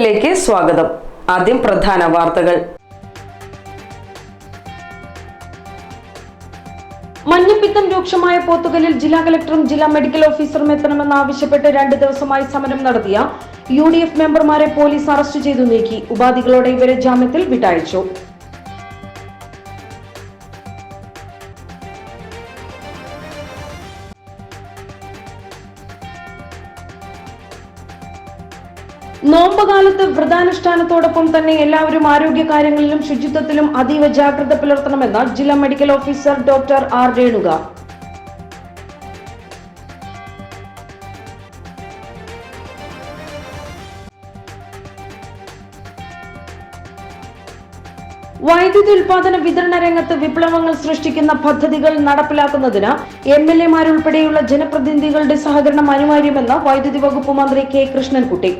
വാർത്തകളിലേക്ക് സ്വാഗതം. ആദ്യം പ്രധാന വാർത്തകൾ. മഞ്ഞപ്പിത്തം രൂക്ഷമായ പോത്തുകലിൽ ജില്ലാ കലക്ടറും ജില്ലാ മെഡിക്കൽ ഓഫീസറും എത്തണമെന്നാവശ്യപ്പെട്ട് രണ്ട് ദിവസമായി സമരം നടത്തിയ യു ഡി എഫ് മെമ്പർമാരെ പോലീസ് അറസ്റ്റ് ചെയ്തു നീക്കി. ഉപാധികളോടെ ഇവരെ ജാമ്യത്തിൽ വിട്ടയച്ചു. നോമ്പുകാലത്ത് വ്രതാനുഷ്ഠാനത്തോടൊപ്പം തന്നെ എല്ലാവരും ആരോഗ്യ കാര്യങ്ങളിലും ശുചിത്വത്തിലും അതീവ ജാഗ്രത പുലർത്തണമെന്ന് ജില്ലാ medical officer doctor R Renuka. വൈദ്യുതി ഉൽപാദന വിതരണ രംഗത്ത് വിപ്ലവങ്ങൾ സൃഷ്ടിക്കുന്ന പദ്ധതികൾ നടപ്പിലാക്കുന്നതിന് എം എൽ എമാരുൾപ്പെടെയുള്ള ജനപ്രതിനിധികളുടെ സഹകരണം അനിവാര്യമെന്ന് വൈദ്യുതി വകുപ്പ് മന്ത്രി കെ കൃഷ്ണൻകുട്ടി.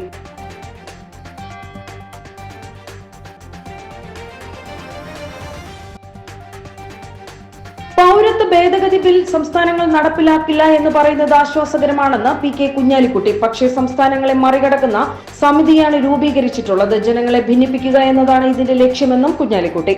ഭേദഗതി ബിൽ സംസ്ഥാനങ്ങൾ നടപ്പിലാക്കില്ല എന്ന് പറയുന്നത് ആശ്വാസകരമാണെന്ന് പി കെ കുഞ്ഞാലിക്കുട്ടി. പക്ഷേ സംസ്ഥാനങ്ങളെ മറികടക്കുന്ന സമിതിയാണ് രൂപീകരിച്ചിട്ടുള്ളത്. ജനങ്ങളെ ഭിന്നിപ്പിക്കുക എന്നതാണ് ഇതിന്റെ ലക്ഷ്യമെന്നും കുഞ്ഞാലിക്കുട്ടി.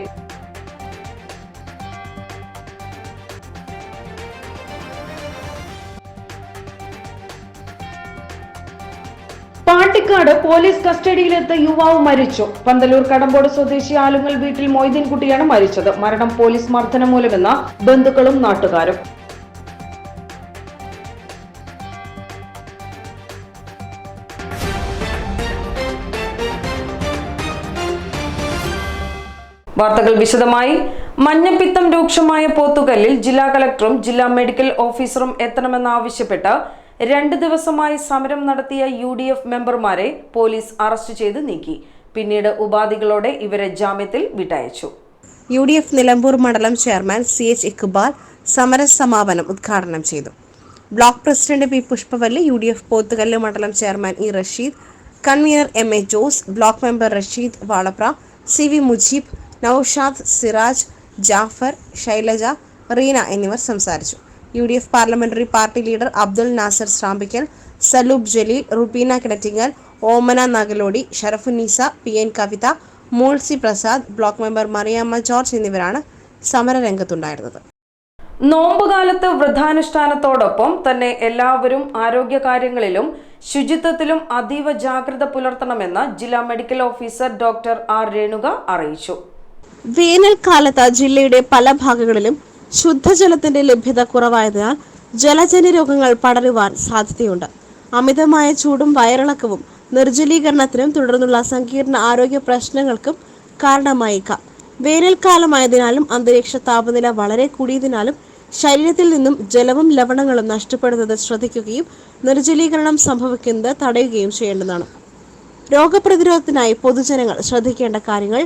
പാട്ടിക്കാട് പോലീസ് കസ്റ്റഡിയിലെത്ത യുവാവ് മരിച്ചു. പന്തലൂർ കടമ്പോട് സ്വദേശി ആലുങ്ങൽ വീട്ടിൽ മൊയ്തീൻകുട്ടിയാണ് മരിച്ചത്. മരണം പോലീസ് മർദ്ദനം മൂലമെന്ന ബന്ധുക്കളും നാട്ടുകാരും. വാർത്തകൾ വിശദമായി. മഞ്ഞപ്പിത്തം രൂക്ഷമായ പോത്തുകല്ലിൽ ജില്ലാ കളക്ടറും ജില്ലാ മെഡിക്കൽ ഓഫീസറും എത്തണമെന്നാവശ്യപ്പെട്ട് രണ്ട് ദിവസമായി സമരം നടത്തിയ യു ഡി എഫ് മെമ്പർമാരെ പോലീസ് അറസ്റ്റ് ചെയ്ത് നീക്കി. പിന്നീട് ഉപാധികളോടെ ഇവരെ ജാമ്യത്തിൽ വിട്ടയച്ചു. യു ഡി എഫ് നിലമ്പൂർ മണ്ഡലം ചെയർമാൻ സി എച്ച് ഇക്ബാൽ സമര സമാപനം ഉദ്ഘാടനം ചെയ്തു. Block president P Pushpavalli U D F Pothukallu മണ്ഡലം chairman E Rasheed convener M A Jose block member Rasheed Valapra C V Mujeeb Naushad Siraj Jafar Shailaja Reena എന്നിവർ സംസാരിച്ചു. U D F parliamentary party leader Abdul Nasar Shrampikkal Salub Jaleel Rubeena Kinattingal Omana Nagaloti Sharafunnisa P N Kavitha Moolsi Prasad block member Mariyamma George എന്നിവരാണ് സമരരംഗത്തുണ്ടായിരുന്നത്. നോമ്പുകാലത്ത് വൃദ്ധാനുഷ്ഠാനത്തോടൊപ്പം തന്നെ എല്ലാവരും ആരോഗ്യകാര്യങ്ങളിലും ശുചിത്വത്തിലും അതീവ ജാഗ്രത പുലർത്തണമെന്ന് ജില്ലാ medical officer doctor R Renuka അറിയിച്ചു. വേനൽക്കാലത്ത് ജില്ലയുടെ പല ഭാഗങ്ങളിലും ശുദ്ധജലത്തിന്റെ ലഭ്യത കുറവായതിനാൽ ജലജന്യ രോഗങ്ങൾ പടരുവാൻ സാധ്യതയുണ്ട്. അമിതമായ ചൂടും വയറിളക്കവും നിർജലീകരണത്തിനും തുടർന്നുള്ള സങ്കീർണ ആരോഗ്യ പ്രശ്നങ്ങൾക്കും കാരണമായേക്കാം. വേനൽക്കാലമായതിനാലും അന്തരീക്ഷ താപനില വളരെ കൂടിയതിനാലും ശരീരത്തിൽ നിന്നും ജലവും ലവണങ്ങളും നഷ്ടപ്പെടുന്നത് ശ്രദ്ധിക്കുകയും നിർജലീകരണം സംഭവിക്കുന്നത് തടയുകയും ചെയ്യേണ്ടതാണ്. രോഗപ്രതിരോധത്തിനായി പൊതുജനങ്ങൾ ശ്രദ്ധിക്കേണ്ട കാര്യങ്ങൾ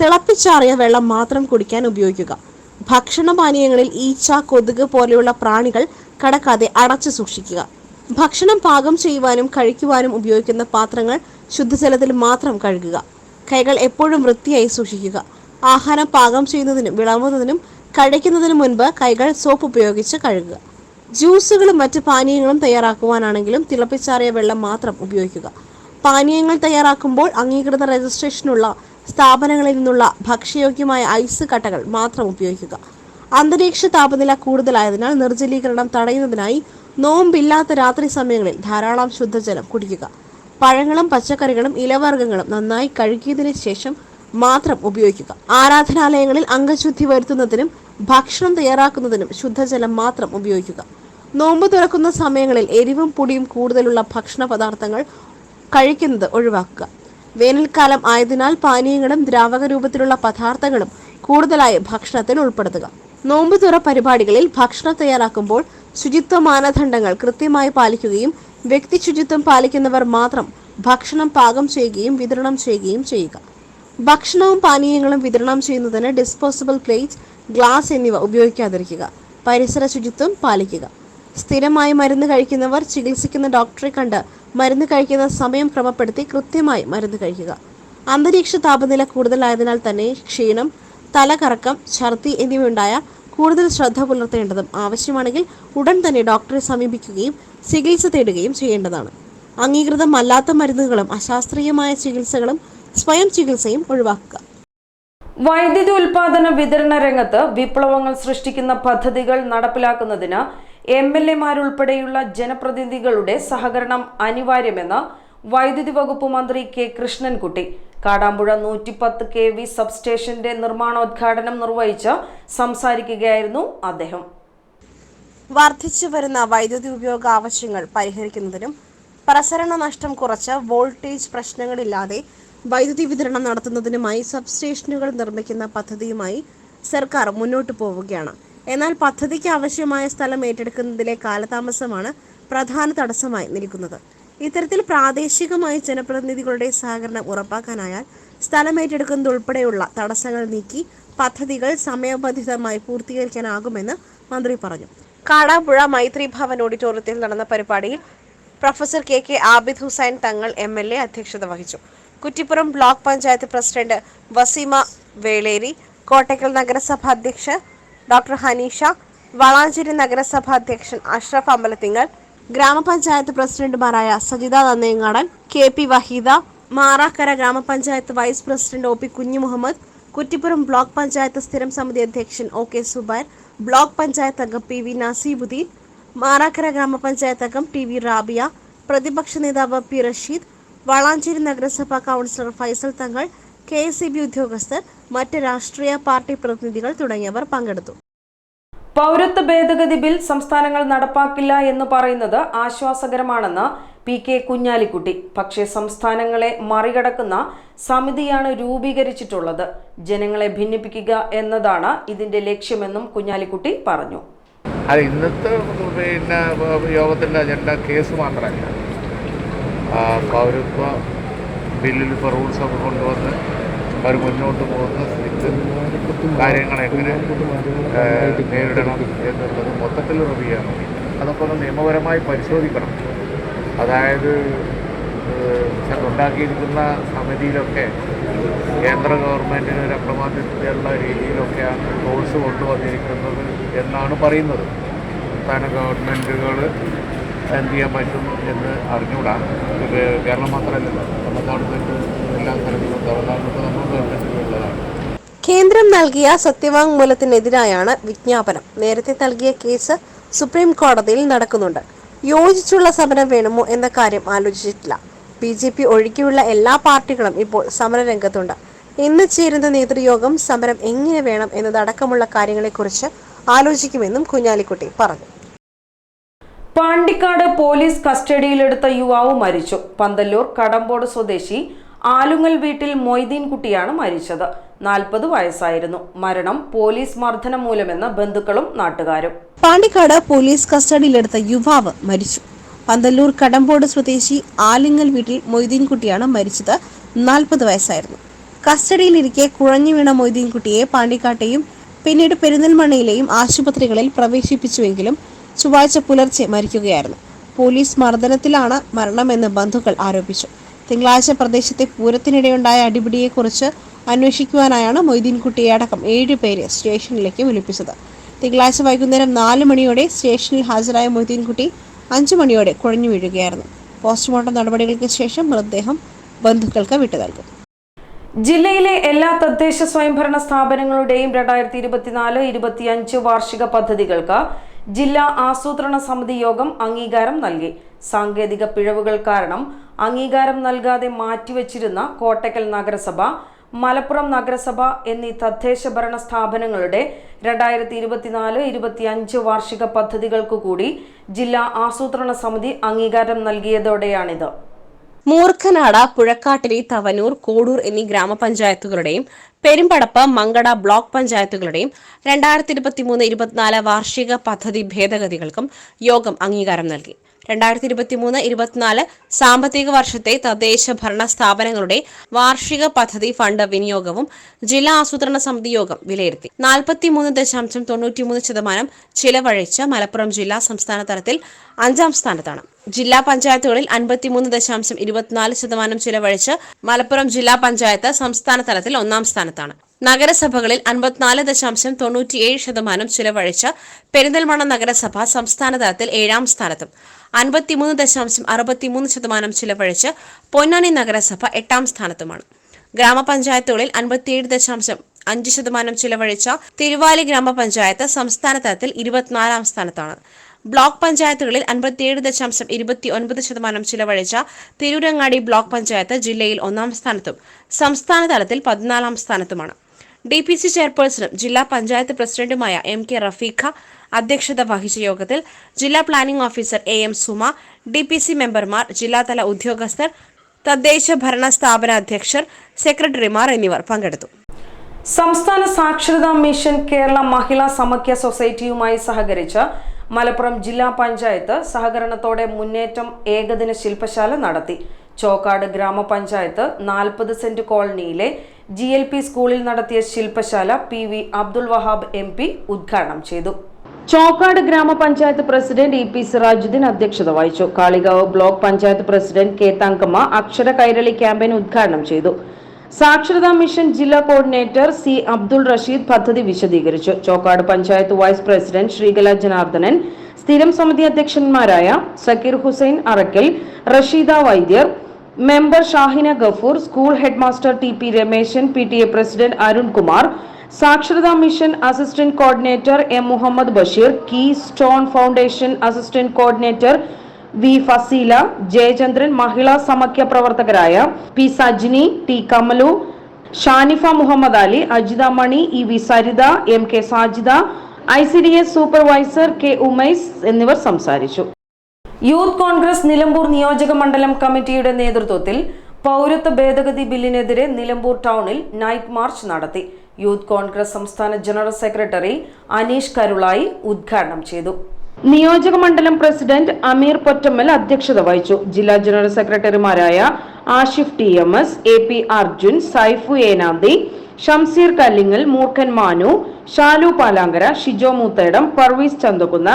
തിളപ്പിച്ചാറിയ വെള്ളം മാത്രം കുടിക്കാൻ ഉപയോഗിക്കുക. ഭക്ഷണപാനീയങ്ങളിൽ ഈച്ച കൊതുക് പോലെയുള്ള പ്രാണികൾ കടക്കാതെ അടച്ചു സൂക്ഷിക്കുക. ഭക്ഷണം പാകം ചെയ്യുവാനും കഴിക്കുവാനും ഉപയോഗിക്കുന്ന പാത്രങ്ങൾ ശുദ്ധജലത്തിൽ മാത്രം കഴുകുക. കൈകൾ എപ്പോഴും വൃത്തിയായി സൂക്ഷിക്കുക. ആഹാരം പാകം ചെയ്യുന്നതിനും വിളമ്പുന്നതിനും കഴിക്കുന്നതിന് മുൻപ് കൈകൾ സോപ്പ് ഉപയോഗിച്ച് കഴുകുക. ജ്യൂസുകളും മറ്റ് പാനീയങ്ങളും തയ്യാറാക്കുവാനാണെങ്കിലും തിളപ്പിച്ചാറിയ വെള്ളം മാത്രം ഉപയോഗിക്കുക. പാനീയങ്ങൾ തയ്യാറാക്കുമ്പോൾ അംഗീകൃത രജിസ്ട്രേഷനുള്ള സ്ഥാപനങ്ങളിൽ നിന്നുള്ള ഭക്ഷ്യയോഗ്യമായ ഐസ് കട്ടകൾ മാത്രം ഉപയോഗിക്കുക. അന്തരീക്ഷ താപനില കൂടുതലായതിനാൽ നിർജലീകരണം തടയുന്നതിനായി നോമ്പില്ലാത്ത രാത്രി സമയങ്ങളിൽ ധാരാളം ശുദ്ധജലം കുടിക്കുക. പഴങ്ങളും പച്ചക്കറികളും ഇലവർഗങ്ങളും നന്നായി കഴുകിയതിനു ശേഷം മാത്രം ഉപയോഗിക്കുക. ആരാധനാലയങ്ങളിൽ അംഗശുദ്ധി വരുത്തുന്നതിനും ഭക്ഷണം തയ്യാറാക്കുന്നതിനും ശുദ്ധജലം മാത്രം ഉപയോഗിക്കുക. നോമ്പ് തുറക്കുന്ന സമയങ്ങളിൽ എരിവും പൊടിയും കൂടുതലുള്ള ഭക്ഷണ പദാർത്ഥങ്ങൾ കഴിക്കുന്നത് ഒഴിവാക്കുക. വേനൽക്കാലം ആയതിനാൽ പാനീയങ്ങളും ദ്രാവക രൂപത്തിലുള്ള പദാർത്ഥങ്ങളും കൂടുതലായി ഭക്ഷണത്തിൽ ഉൾപ്പെടുത്തുക. നോമ്പ് തുറ പരിപാടികളിൽ ഭക്ഷണം തയ്യാറാക്കുമ്പോൾ ശുചിത്വ മാനദണ്ഡങ്ങൾ കൃത്യമായി പാലിക്കുകയും വ്യക്തി ശുചിത്വം പാലിക്കുന്നവർ മാത്രം ഭക്ഷണം പാകം ചെയ്യുകയും വിതരണം ചെയ്യുകയും ചെയ്യുക. ഭക്ഷണവും പാനീയങ്ങളും വിതരണം ചെയ്യുന്നതിന് ഡിസ്പോസിബിൾ പ്ലേറ്റ് ഗ്ലാസ് എന്നിവ ഉപയോഗിക്കാതിരിക്കുക. പരിസര ശുചിത്വം പാലിക്കുക. സ്ഥിരമായി മരുന്ന് കഴിക്കുന്നവർ ചികിത്സിക്കുന്ന ഡോക്ടറെ കണ്ട് മരുന്ന് കഴിക്കുന്ന സമയം ക്രമപ്പെടുത്തി കൃത്യമായി മരുന്ന് കഴിക്കുക. അന്തരീക്ഷ താപനില കൂടുതലായതിനാൽ തന്നെ ക്ഷീണം തലകറക്കം ഛർദി എന്നിവയുണ്ടായ കൂടുതൽ ശ്രദ്ധ പുലർത്തേണ്ടതും ആവശ്യമാണെങ്കിൽ ഉടൻ തന്നെ ഡോക്ടറെ സമീപിക്കുകയും ചികിത്സ തേടുകയും ചെയ്യേണ്ടതാണ്. അംഗീകൃതമല്ലാത്ത മരുന്നുകളും അശാസ്ത്രീയമായ ചികിത്സകളും സ്വയം ചികിത്സയും ഒഴിവാക്കുക. വൈദ്യുതി ഉൽപാദന വിതരണ രംഗത്ത് വിപ്ലവങ്ങൾ സൃഷ്ടിക്കുന്ന പദ്ധതികൾ നടപ്പിലാക്കുന്നതിന് എം എൽ എമാരുൾപ്പെടെയുള്ള ജനപ്രതിനിധികളുടെ സഹകരണം അനിവാര്യമെന്ന് വൈദ്യുതി വകുപ്പ് മന്ത്രി കെ കൃഷ്ണൻകുട്ടി. കാടാമ്പുഴ നൂറ്റിപ്പത്ത് കെ വി സബ്സ്റ്റേഷന്റെ നിർമ്മാണോദ്ഘാടനം നിർവഹിച്ച് സംസാരിക്കുകയായിരുന്നു അദ്ദേഹം. വർദ്ധിച്ചു വരുന്ന വൈദ്യുതി ഉപയോഗ ആവശ്യങ്ങൾ പരിഹരിക്കുന്നതിനും പ്രസരണ നഷ്ടം കുറച്ച് വോൾട്ടേജ് പ്രശ്നങ്ങളില്ലാതെ വൈദ്യുതി വിതരണം നടത്തുന്നതിനുമായി സബ്സ്റ്റേഷനുകൾ നിർമ്മിക്കുന്ന പദ്ധതിയുമായി സർക്കാർ മുന്നോട്ടു പോവുകയാണ്. എന്നാൽ പദ്ധതിക്ക് ആവശ്യമായ സ്ഥലം ഏറ്റെടുക്കുന്നതിലെ കാലതാമസമാണ് പ്രധാന തടസ്സമായി നിൽക്കുന്നത്. ഇത്തരത്തിൽ പ്രാദേശികമായി ജനപ്രതിനിധികളുടെ സഹകരണം ഉറപ്പാക്കാനായാൽ സ്ഥലം ഏറ്റെടുക്കുന്നത് ഉൾപ്പെടെയുള്ള തടസ്സങ്ങൾ നീക്കി പദ്ധതികൾ സമയബന്ധിതമായി പൂർത്തീകരിക്കാനാകുമെന്ന് മന്ത്രി പറഞ്ഞു. കാടാമ്പുഴ മൈത്രി ഭവൻ ഓഡിറ്റോറിയത്തിൽ നടന്ന പരിപാടിയിൽ professor K K Abid Hussain Thangal M L A അധ്യക്ഷത വഹിച്ചു. കുറ്റിപ്പുറം ബ്ലോക്ക് പഞ്ചായത്ത് പ്രസിഡന്റ് വസീമ വേളേരി കോട്ടയ്ക്കൽ നഗരസഭ അധ്യക്ഷ ഡോക്ടർ ഹനീഷ വളാഞ്ചേരി നഗരസഭാ അധ്യക്ഷൻ അഷ്റഫ് അമ്പലത്തിങ്ങൾ ഗ്രാമപഞ്ചായത്ത് പ്രസിഡന്റുമാരായ സജിത നന്നയങ്ങാടൻ കെ പി വഹീദ മാറാക്കര ഗ്രാമപഞ്ചായത്ത് വൈസ് പ്രസിഡന്റ് ഒ പി കുഞ്ഞു മുഹമ്മദ് കുറ്റിപ്പുറം ബ്ലോക്ക് പഞ്ചായത്ത് സ്ഥിരം സമിതി അധ്യക്ഷൻ O K Subair block panchayat അംഗം പി വി നസീബുദ്ദീൻ മാറാക്കര ഗ്രാമപഞ്ചായത്ത് അംഗം ടി വി റാബിയ പ്രതിപക്ഷ നേതാവ് പി റഷീദ് വളാഞ്ചേരി നഗരസഭാ കൗൺസിലർ ഫൈസൽ തങ്ങൾ കെ എസ് സി ബി ഉദ്യോഗസ്ഥർ മറ്റ് രാഷ്ട്രീയ പാർട്ടി പ്രതിനിധികൾ തുടങ്ങിയവർ പങ്കെടുത്തു. പൗരത്വ ഭേദഗതി ബിൽ സംസ്ഥാനങ്ങൾ നടപ്പാക്കില്ല എന്ന് പറയുന്നത് ആശ്വാസകരമാണെന്ന് പി കെ കുഞ്ഞാലിക്കുട്ടി. പക്ഷേ സംസ്ഥാനങ്ങളെ മറികടക്കുന്ന സമിതിയാണ് രൂപീകരിച്ചിട്ടുള്ളത്. ജനങ്ങളെ ഭിന്നിപ്പിക്കുക എന്നതാണ് ഇതിന്റെ ലക്ഷ്യമെന്നും കുഞ്ഞാലിക്കുട്ടി പറഞ്ഞു. അത് ഇന്നത്തെ പിന്നെ യോഗത്തിന്റെ അജണ്ട കേസ് മാത്രമല്ല. പൗരത്വ ബില്ലിൽ ഇപ്പോൾ റൂൾസൊക്കെ കൊണ്ടുവന്ന് അവർ മുന്നോട്ട് പോകുന്ന സ്ഥിതി കാര്യങ്ങൾ എങ്ങനെ നേരിടണം എന്നുള്ളത് മൊത്തത്തിൽ റിവ്യൂ അതൊക്കെ ഒന്ന് നിയമപരമായി പരിശോധിക്കണം. അതായത് ഉണ്ടാക്കിയിരിക്കുന്ന സമിതിയിലൊക്കെ കേന്ദ്ര ഗവൺമെന്റിന് ഒരു അപ്രമാദിത്വമുള്ള രീതിയിലൊക്കെയാണ് കോഴ്സ് കൊണ്ടുവന്നിരിക്കുന്നത് എന്നാണ് പറയുന്നത്. സംസ്ഥാന ഗവൺമെന്റുകൾ എന്ത് ചെയ്യാൻ പറ്റും എന്ന് അറിഞ്ഞുകൂടാ. കേരളം മാത്രമല്ലല്ലോ തമിഴ്നാട് തെറ്റ് എല്ലാ സ്ഥലങ്ങളിലും തമിഴ്നാട്ടിൽ നമ്മൾ ഗവൺമെന്റുകളുള്ളതാണ് കേന്ദ്രം നൽകിയ സത്യവാങ്മൂലത്തിനെതിരായാണ് വിജ്ഞാപനം. നേരത്തെ നൽകിയ കേസ് സുപ്രീം കോടതിയിൽ നടക്കുന്നുണ്ട്. യോജിച്ചുള്ള സമരം വേണമോ എന്ന കാര്യം ആലോചിച്ചിട്ടില്ല. ബി ജെ പി ഒഴികെയുള്ള എല്ലാ പാർട്ടികളും ഇപ്പോൾ സമരരംഗത്തുണ്ട്. ഇന്ന് ചേരുന്ന നേതൃയോഗം സമരം എങ്ങനെ വേണം എന്നതടക്കമുള്ള കാര്യങ്ങളെക്കുറിച്ച് ആലോചിക്കുമെന്നും കുഞ്ഞാലിക്കുട്ടി പറഞ്ഞു. പാണ്ടിക്കാട് പോലീസ് കസ്റ്റഡിയിലെടുത്ത യുവാവ് മരിച്ചു. പന്തല്ലൂർ കടമ്പോട് സ്വദേശി ആലുങ്ങൽ വീട്ടിൽ മൊയ്തീൻ കുട്ടിയാണ് മരിച്ചത്. നാൽപ്പത് വയസ്സായിരുന്നു. മരണം പോലീസ് മർദ്ദനം മൂലമെന്ന് ബന്ധുക്കളും നാട്ടുകാരും. പാണ്ടിക്കാട് പോലീസ് കസ്റ്റഡിയിലെടുത്ത യുവാവ് മരിച്ചു. പന്തല്ലൂർ കടമ്പോട് സ്വദേശി ആലിങ്ങൽ വീട്ടിൽ മൊയ്തീൻ കുട്ടിയാണ് മരിച്ചത്. നാൽപ്പത് വയസ്സായിരുന്നു. കസ്റ്റഡിയിലിരിക്കെ കുഴഞ്ഞു വീണ മൊയ്തീൻകുട്ടിയെ പാണ്ടിക്കാട്ടെയും പിന്നീട് പെരിന്തൽമണ്ണയിലെയും ആശുപത്രികളിൽ പ്രവേശിപ്പിച്ചുവെങ്കിലും ചൊവ്വാഴ്ച പുലർച്ചെ മരിക്കുകയായിരുന്നു. പോലീസ് മർദ്ദനത്തിലാണ് മരണമെന്ന് ബന്ധുക്കൾ ആരോപിച്ചു. തിങ്കളാഴ്ച പ്രദേശത്തെ പൂരത്തിനിടെയുണ്ടായ അടിപിടിയെക്കുറിച്ച് അന്വേഷിക്കുവാനായാണ് മൊയ്തീൻകുട്ടിയെ അടക്കം ഏഴുപേരെ സ്റ്റേഷനിലേക്ക് വിളിപ്പിച്ചത്. തിങ്കളാഴ്ച വൈകുന്നേരം നാല് മണിയോടെ സ്റ്റേഷനിൽ ഹാജരായ മൊയ്തീൻകുട്ടി അഞ്ചു മണിയോടെ കുഴഞ്ഞു വീഴുകയായിരുന്നു. പോസ്റ്റ്മോർട്ടം നടപടികൾക്ക് ശേഷം മൃതദേഹം ബന്ധുക്കൾക്ക് വിട്ടു നൽകും. ജില്ലയിലെ എല്ലാ തദ്ദേശ സ്വയംഭരണ സ്ഥാപനങ്ങളുടെയും രണ്ടായിരത്തി ഇരുപത്തിനാല് ഇരുപത്തിയഞ്ച് വാർഷിക പദ്ധതികൾക്ക് ജില്ലാ ആസൂത്രണ സമിതി യോഗം അംഗീകാരം നൽകി. സാങ്കേതിക പിഴവുകൾ കാരണം അംഗീകാരം നൽകാതെ മാറ്റിവെച്ചിരുന്ന കോട്ടക്കൽ നഗരസഭ മലപ്പുറം നഗരസഭ എന്നീ തദ്ദേശ ഭരണ സ്ഥാപനങ്ങളുടെ രണ്ടായിരത്തി ഇരുപത്തിനാല് ഇരുപത്തിയഞ്ച് വാർഷിക പദ്ധതികൾക്കു കൂടി ജില്ലാ ആസൂത്രണ സമിതി അംഗീകാരം നൽകിയതോടെയാണിത്. മൂർഖനാട് പുഴക്കാട്ടിരി തവനൂർ കോടൂർ എന്നീ ഗ്രാമപഞ്ചായത്തുകളുടെയും പെരുമ്പടപ്പ് മങ്കട ബ്ലോക്ക് പഞ്ചായത്തുകളുടെയും രണ്ടായിരത്തി ഇരുപത്തിമൂന്ന് ഇരുപത്തിനാല് വാർഷിക പദ്ധതി ഭേദഗതികൾക്കും യോഗം അംഗീകാരം നൽകി. രണ്ടായിരത്തി ഇരുപത്തിമൂന്ന് ഇരുപത്തിനാല് സാമ്പത്തിക വർഷത്തെ തദ്ദേശ ഭരണ സ്ഥാപനങ്ങളുടെ വാർഷിക പദ്ധതി ഫണ്ട് വിനിയോഗവും ജില്ലാ ആസൂത്രണ സമിതി യോഗം വിലയിരുത്തി. നാൽപ്പത്തിമൂന്ന് ദശാംശം തൊണ്ണൂറ്റിമൂന്ന് ശതമാനം ചിലവഴിച്ച് മലപ്പുറം ജില്ലാ സംസ്ഥാന തലത്തിൽ അഞ്ചാം സ്ഥാനത്താണ്. ജില്ലാ പഞ്ചായത്തുകളിൽ അൻപത്തിമൂന്ന് ദശാംശം ഇരുപത്തിനാല് ശതമാനം ചിലവഴിച്ച് മലപ്പുറം ജില്ലാ പഞ്ചായത്ത് സംസ്ഥാന തലത്തിൽ ഒന്നാം സ്ഥാനത്താണ്. നഗരസഭകളിൽ അൻപത്തിനാല് ദശാംശം തൊണ്ണൂറ്റിയേഴ് ശതമാനം ചിലവഴിച്ച പെരിന്തൽമണ്ണ നഗരസഭ സംസ്ഥാന തലത്തിൽ ഏഴാം സ്ഥാനത്തും. അൻപത്തിമൂന്ന് ദശാംശം അറുപത്തിമൂന്ന് ശതമാനം ചിലവഴിച്ച് പൊന്നാനി നഗരസഭ എട്ടാം സ്ഥാനത്തുമാണ്. ഗ്രാമപഞ്ചായത്തുകളിൽ അൻപത്തിയേഴ് ദശാംശം അഞ്ച് ശതമാനം ചിലവഴിച്ച തിരുവാലി ഗ്രാമപഞ്ചായത്ത് സംസ്ഥാന തലത്തിൽ ഇരുപത്തിനാലാം സ്ഥാനത്താണ്. ബ്ലോക്ക് പഞ്ചായത്തുകളിൽ അൻപത്തിയേഴ് ദശാംശം ഇരുപത്തി ഒൻപത് ശതമാനം ചിലവഴിച്ച തിരൂരങ്ങാടി ബ്ലോക്ക് പഞ്ചായത്ത് ജില്ലയിൽ ഒന്നാം സ്ഥാനത്തും സംസ്ഥാന തലത്തിൽ പതിനാലാം സ്ഥാനത്തുമാണ്. ഡി പി സി ചെയർപേഴ്സണും ജില്ലാ പഞ്ചായത്ത് പ്രസിഡന്റുമായ എം കെ റഫീഖ അധ്യക്ഷത വഹിച്ച യോഗത്തിൽ ജില്ലാ planning officer A M Suma D P C മെമ്പർമാർ ജില്ലാതല ഉദ്യോഗസ്ഥർ തദ്ദേശ ഭരണ സ്ഥാപന അധ്യക്ഷർ സെക്രട്ടറിമാർ എന്നിവർ പങ്കെടുത്തു. സംസ്ഥാന സാക്ഷരതാ മിഷൻ കേരള മഹിളാ സമഖ്യ സൊസൈറ്റിയുമായി സഹകരിച്ച് മലപ്പുറം ജില്ലാ പഞ്ചായത്ത് സഹകരണത്തോടെ മുന്നേറ്റം ഏകദിന ശില്പശാല നടത്തി. ചോക്കാട് ഗ്രാമപഞ്ചായത്ത് നാൽപ്പത് സെന്റ് കോളനിയിലെ ജി സ്കൂളിൽ നടത്തിയ ശില്പശാല P V Abdul Wahab M ഉദ്ഘാടനം ചെയ്തു. ചോക്കാട് ഗ്രാമപഞ്ചായത്ത് പ്രസിഡന്റ് ഇ പി സിറാജുദ്ദീൻ അധ്യക്ഷത വഹിച്ചു. Kalikavu block panchayat president K Thankamma Akshara Kairali campaign ഉദ്ഘാടനം ചെയ്തു. സാക്ഷരതാ മിഷൻ ജില്ലാ കോർഡിനേറ്റർ സി അബ്ദുൾ റഷീദ് പദ്ധതി വിശദീകരിച്ചു. ചോക്കാട് പഞ്ചായത്ത് വൈസ് പ്രസിഡന്റ് ശ്രീകല ജനാർദ്ദനൻ സ്ഥിരം സമിതി അധ്യക്ഷന്മാരായ Zakir Hussain Arakkal Rasheeda Vaidyar member Shahina Gafoor school headmaster T P Rameshan P T A president Arunkumar സാക്ഷരതാ mission assistant coordinator M Muhammad Basheer keystone foundation assistant coordinator V Faseela Jayachandran Mahila Samakhya പ്രവർത്തകരായ P Sajni T Kamalu Shanifa Muhammad Ali Ajitha Mani E V Saritha M K Sajida I C D S supervisor K Umais എന്നിവർ സംസാരിച്ചു. Youth Congress Nilambur നിയോജക മണ്ഡലം കമ്മിറ്റിയുടെ നേതൃത്വത്തിൽ പൗരത്വ ഭേദഗതി ബില്ലിനെതിരെ നിലമ്പൂർ ടൗണിൽ നൈറ്റ് മാർച്ച് നടത്തി. യൂത്ത് കോൺഗ്രസ് സംസ്ഥാന ജനറൽ സെക്രട്ടറി അനീഷ് കരുളായി ഉദ്ഘാടനം ചെയ്തു. നിയോജക മണ്ഡലം പ്രസിഡന്റ് അമീർ പൊറ്റമ്മൽ അധ്യക്ഷത വഹിച്ചു. ജില്ലാ ജനറൽ സെക്രട്ടറിമാരായ Ashif T M S A P Arjun Saifu Enanthi Shamseer Kallingal Moorkhan Manu Shalu Palankara Shijo Moothedam Parvez ചന്തകുന്ന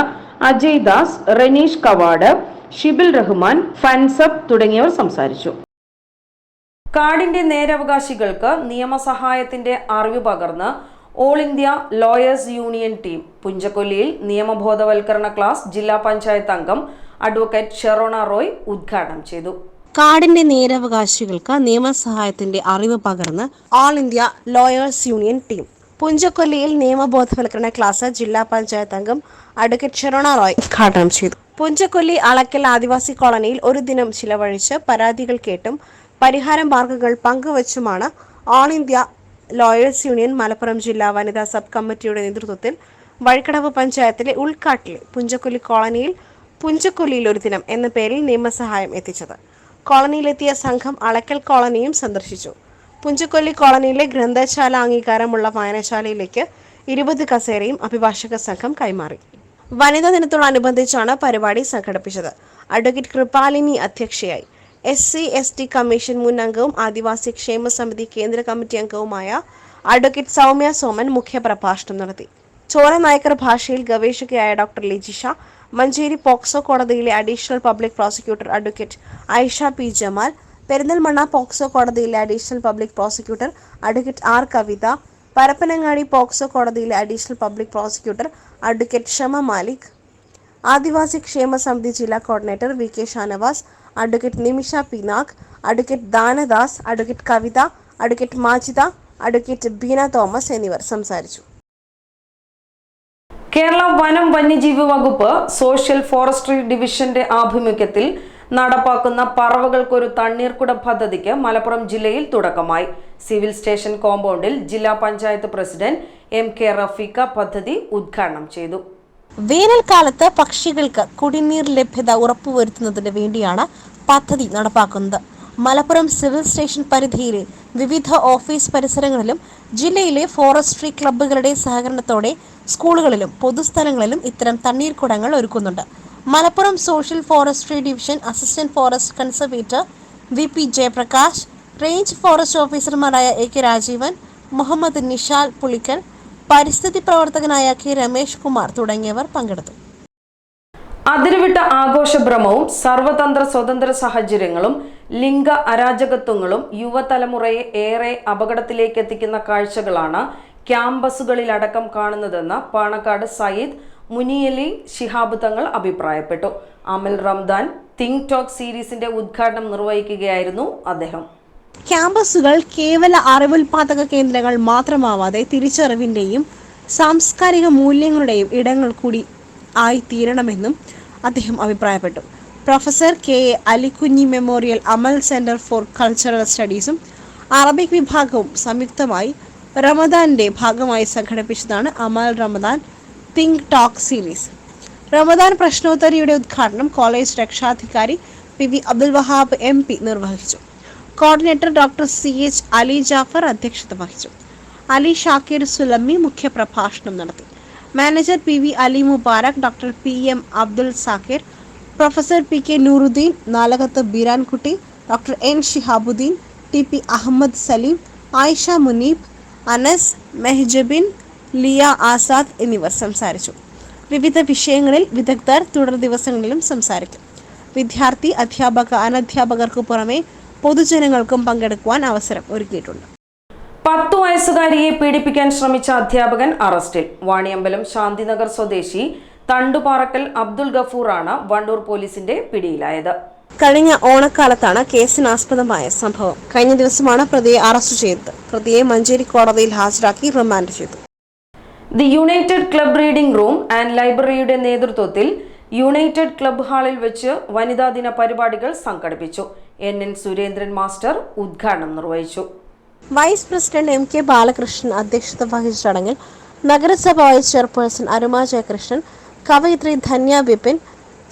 Ajay Das Ranish Kavad Shibil Rahman Fansab തുടങ്ങിയവർ സംസാരിച്ചു. കാടിന്റെ നേരവകാശികൾക്ക് നിയമസഹായത്തിന്റെ അറിവ് പകർന്ന് all India lawyers union team പുഞ്ചക്കൊല്ലിയിൽ നിയമബോധവൽക്കരണ ക്ലാസ് ജില്ലാ പഞ്ചായത്ത് അംഗം അഡ്വക്കേറ്റ് ഷെറോണ റോയ് ഉദ്ഘാടനം ചെയ്തു. കാടിന്റെ നേരവകാശികൾക്ക് നിയമസഹായത്തിന്റെ അറിവ് പകർന്ന് all India lawyers union team പുഞ്ചക്കൊല്ലിയിൽ നിയമബോധവൽക്കരണ ക്ലാസ് ജില്ലാ പഞ്ചായത്ത് അംഗം അഡ്വക്കേറ്റ് ഷെറോണ റോയ് ഉദ്ഘാടനം ചെയ്തു. പുഞ്ചക്കൊല്ലി അളക്കൽ ആദിവാസി കോളനിയിൽ ഒരു ദിനം ചിലവഴിച്ച് പരാതികൾ കേട്ടും പരിഹാര മാർഗങ്ങൾ പങ്കുവച്ചുമാണ് all India lawyers union Malappuram ജില്ലാ വനിതാ സബ് കമ്മിറ്റിയുടെ നേതൃത്വത്തിൽ വഴിക്കടവ് പഞ്ചായത്തിലെ ഉൾക്കാട്ടിലെ പുഞ്ചക്കൊല്ലി കോളനിയിൽ പുഞ്ചക്കൊല്ലിയിൽ ഒരു ദിനം എന്ന പേരിൽ നിയമസഹായം എത്തിച്ചത്. കോളനിയിലെത്തിയ സംഘം അളക്കൽ കോളനിയും സന്ദർശിച്ചു. പുഞ്ചക്കൊല്ലി കോളനിയിലെ ഗ്രന്ഥശാല അംഗീകാരമുള്ള വായനശാലയിലേക്ക് ഇരുപത് കസേരയും അഭിഭാഷക സംഘം കൈമാറി. വനിതാ ദിനത്തോടനുബന്ധിച്ചാണ് പരിപാടി സംഘടിപ്പിച്ചത്. അഡ്വക്കേറ്റ് കൃപാലിനി അധ്യക്ഷയായി. S C S T commission മുൻ അംഗവും ആദിവാസി ക്ഷേമ സമിതി കേന്ദ്ര കമ്മിറ്റി അംഗവുമായ അഡ്വക്കേറ്റ് സൗമ്യ സോമൻ മുഖ്യപ്രഭാഷണം നടത്തി. ചോര നായക്കർ ഭാഷയിൽ ഗവേഷകയായ ഡോക്ടർ ലിജിഷ മഞ്ചേരി പോക്സോ കോടതിയിലെ additional public prosecutor advocate Aisha P Jamal Perinthalmanna POCSO കോടതിയിലെ additional public prosecutor advocate R Kavitha Parappanangadi POCSO കോടതിയിലെ additional public prosecutor advocate Shama Malik Adivasi ക്ഷേമ സമിതി ജില്ലാ coordinator V K Shanavas advocate Nimisha Pinag advocate Danadas advocate Kavitha advocate Majida advocate Beena Thomas എന്നിവർ സംസാരിച്ചു. കേരള വനം വന്യജീവി വകുപ്പ് social forestry ഡിവിഷന്റെ ആഭിമുഖ്യത്തിൽ നടപ്പാക്കുന്ന പറവകൾക്കൊരു തണ്ണീർക്കുട പദ്ധതിക്ക് മലപ്പുറം ജില്ലയിൽ തുടക്കമായി. സിവിൽ സ്റ്റേഷൻ കോമ്പൗണ്ടിൽ ജില്ലാ panchayat president M K Rafeeqa പദ്ധതി ഉദ്ഘാടനം ചെയ്തു. വേനൽക്കാലത്ത് പക്ഷികൾക്ക് കുടിനീർ ലഭ്യത ഉറപ്പുവരുത്തുന്നതിന് വേണ്ടിയാണ് പദ്ധതി നടപ്പാക്കുന്നത്. മലപ്പുറം സിവിൽ സ്റ്റേഷൻ പരിധിയിലെ വിവിധ ഓഫീസ് പരിസരങ്ങളിലും ജില്ലയിലെ ഫോറസ്ട്രി ക്ലബ്ബുകളുടെ സഹകരണത്തോടെ സ്കൂളുകളിലും പൊതുസ്ഥലങ്ങളിലും ഇത്തരം തണ്ണീർ കുടങ്ങൾ ഒരുക്കുന്നുണ്ട്. Malappuram social forestry division assistant forest conservator V P Jayaprakash range forest ഓഫീസർമാരായ എ കെ രാജീവൻ മുഹമ്മദ് നിഷാൽ പുളിക്കൽ പരിസ്ഥിതി പ്രവർത്തകനായ കെ രമേഷ് കുമാർ തുടങ്ങിയവർ പങ്കെടുത്തു. അതിരുവിട്ട ആഘോഷഭ്രമവും സർവതന്ത്ര സ്വതന്ത്ര സാഹചര്യങ്ങളും ലിംഗ അരാജകത്വങ്ങളും യുവതലമുറയെ ഏറെ അപകടത്തിലേക്ക് എത്തിക്കുന്ന കാഴ്ചകളാണ് ക്യാമ്പസുകളിലടക്കം കാണുന്നതെന്ന് പാണക്കാട് സയ്യിദ് മുനിയലി ശിഹാബ് തങ്ങൾ അഭിപ്രായപ്പെട്ടു. അമൽ റംദാൻ തിങ്ക് ടോക്ക് സീരീസിന്റെ ഉദ്ഘാടനം നിർവഹിക്കുകയായിരുന്നു അദ്ദേഹം. ക്യാമ്പസുകൾ കേവല അറിവുൽപാദക കേന്ദ്രങ്ങൾ മാത്രമാവാതെ തിരിച്ചറിവിന്റെയും സാംസ്കാരിക മൂല്യങ്ങളുടെയും ഇടങ്ങൾ കൂടി ആയിത്തീരണമെന്നും അദ്ദേഹം അഭിപ്രായപ്പെട്ടു. Professor K. A. Alikunji memorial Amal centre for cultural സ്റ്റഡീസും Arabic വിഭാഗവും സംയുക്തമായി റമദാന്റെ ഭാഗമായി സംഘടിപ്പിച്ചതാണ് Amal Ramadan think talk series. Ramadan പ്രശ്നോത്തരിയുടെ ഉദ്ഘാടനം കോളേജ് രക്ഷാധികാരി P V Abdul Wahab M P നിർവഹിച്ചു. Coordinator doctor C H Ali Jafar അധ്യക്ഷത വഹിച്ചു. അലി ഷാക്കിർ സുലമ്മി മുഖ്യപ്രഭാഷണം നടത്തി. Manager P V Ali Mubarak doctor P M Abdul Zakir professor P K Nooruddin Nalakath Beerankutty doctor N Shihabuddin T P Ahmed Saleem Ayisha Muneeb Anas Mehjabin Liya Azad എന്നിവർ സംസാരിച്ചു. വിവിധ വിഷയങ്ങളിൽ വിദഗ്ധർ തുടർ ദിവസങ്ങളിലും സംസാരിക്കും. വിദ്യാർത്ഥി അധ്യാപക അനധ്യാപകർക്ക് പുറമെ പൊതുജനങ്ങൾക്കും പങ്കെടുക്കുവാൻ അവസരം ഒരുക്കിയിട്ടുണ്ട്. പത്തു വയസ്സുകാരിയെ പീഡിപ്പിക്കാൻ ശ്രമിച്ച അധ്യാപകൻ അറസ്റ്റിൽ. വാണിയമ്പലം ശാന്തിനഗർ സ്വദേശി തണ്ടുപാറക്കൽ അബ്ദുൽ ഗഫൂറാണ് വണ്ടൂർ പോലീസിന്റെ പിടിയിലായത്. കഴിഞ്ഞ ഓണക്കാലത്താണ് കേസിനാസ്പദമായ സംഭവം. കഴിഞ്ഞ ദിവസമാണ് പ്രതിയെ അറസ്റ്റ് ചെയ്തത്. പ്രതിയെ മഞ്ചേരി കോടതിയിൽ ഹാജരാക്കി റിമാൻഡ് ചെയ്തു. The united club reading room and ലൈബ്രറിയുടെ നേതൃത്വത്തിൽ യുണൈറ്റഡ് ക്ലബ് ഹാളിൽ വെച്ച് വനിതാ ദിന പരിപാടികൾ സംഘടിപ്പിച്ചു. എൻ എൻ സുരേന്ദ്രൻ മാസ്റ്റർ ഉദ്ഘാടനം നിർവഹിച്ചു. Vice president M K Balakrishnan അധ്യക്ഷത വഹിച്ച ചടങ്ങിൽ നഗരസഭ വൈസ് ചെയർപേഴ്സൺ അരുമ ജയകൃഷ്ണൻ കവയിത്രി ധന്യ വിപിൻ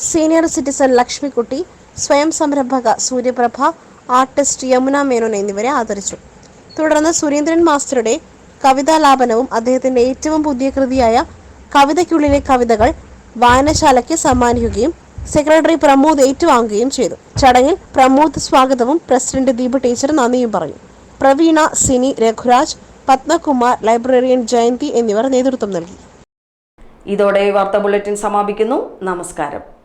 സീനിയർ സിറ്റിസൺ ലക്ഷ്മിക്കുട്ടി സ്വയം സംരംഭക സൂര്യപ്രഭ ആർട്ടിസ്റ്റ് യമുന മേനോൻ എന്നിവരെ ആദരിച്ചു. തുടർന്ന് സുരേന്ദ്രൻ മാസ്റ്ററുടെ കവിതാലാപനവും അദ്ദേഹത്തിന്റെ ഏറ്റവും പുതിയ കൃതിയായ കവിതയ്ക്കുള്ളിലെ കവിതകൾ വായനശാലയ്ക്ക് സമ്മാനിക്കുകയും സെക്രട്ടറി പ്രമോദ് ഏറ്റുവാങ്ങുകയും ചെയ്തു. ചടങ്ങിൽ പ്രമോദ് സ്വാഗതവും പ്രസിഡന്റ് ദീപ് ടീച്ചർ നന്ദിയും പറഞ്ഞു. പ്രവീണ സിനി രഘുരാജ് പത്മകുമാർ ലൈബ്രറിയൻ ജയന്തി എന്നിവർ നേതൃത്വം നൽകി. ഇതോടെ വാർത്താ ബുള്ളറ്റിൻ സമാപിക്കുന്നു. നമസ്കാരം.